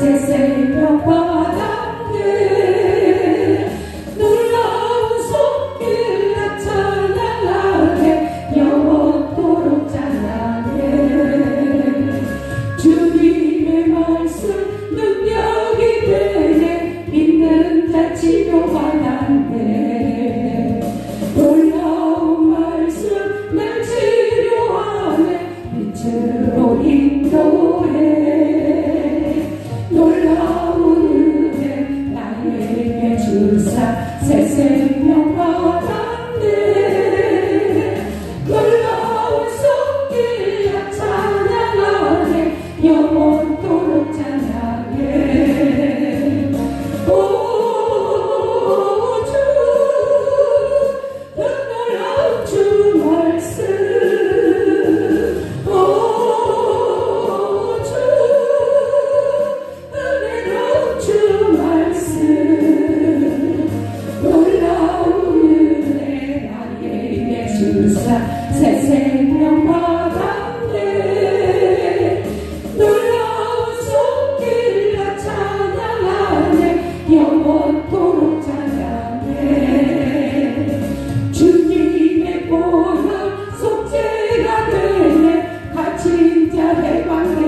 ser é sempre proposta. 주님의 보혈 속죄가 되네. 다 진짜 해방